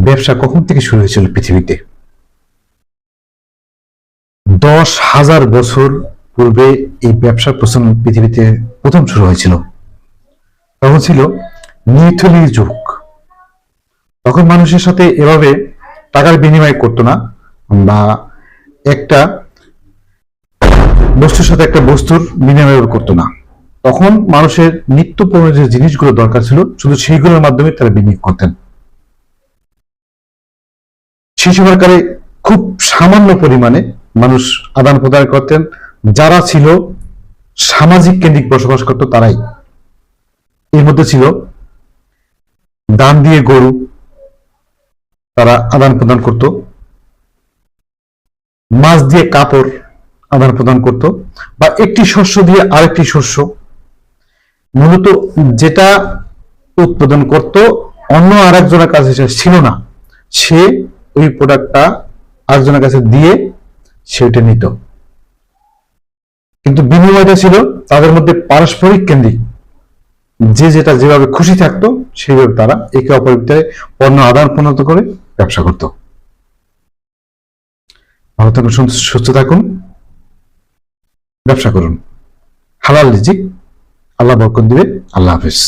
ব্যবসা কখন থেকে শুরু হয়েছিল পৃথিবীতে? দশ হাজার বছর পূর্বে এই ব্যবসার প্রচলন পৃথিবীতে প্রথম শুরু হয়েছিল। তখন ছিল নিথলির যুগ। তখন মানুষের সাথে এভাবে টাকার বিনিময় করতো না। বা একটা বস্তুর সাথে একটা বস্তুর বিনিময় করতো না। তখন মানুষের নিত্য প্রয়োজনীয় যে জিনিসগুলো দরকার ছিল, শুধু সেইগুলোর মাধ্যমে তারা বিনিয়োগ করতেন। সেই সময়কালে খুব সামান্য পরিমাণে মানুষ আদান প্রদান করতেন। যারা ছিল সামাজিক কেন্দ্রিক বসবাস করত তারাই। এর মধ্যে ছিল দান দিয়ে গরু, তারা আদান প্রদান করত। মাছ দিয়ে কাপড় আদান প্রদান করত। বা একটি শস্য দিয়ে আরেকটি শস্য মূলত যেটা উৎপাদন করত, অন্য আরেকজনের কাছে ছিল না। সে ওই প্রোডাক্টটা আরেকজনের কাছে দিয়ে সেটা নিত। কিন্তু বিনিময়টা ছিল তাদের মধ্যে পারস্পরিক কেন্দ্রিক। যে যেটা যেভাবে খুশি থাকতো, সেইভাবে তারা একে ভিতরে পণ্য আদান প্রদান করে ব্যবসা করত। ভালো থাকুন, সুস্থ থাকুন, ব্যবসা করুন। হালাল রিজিক আল্লাহ বরকত দিবে আল্লাহ হাফিজ।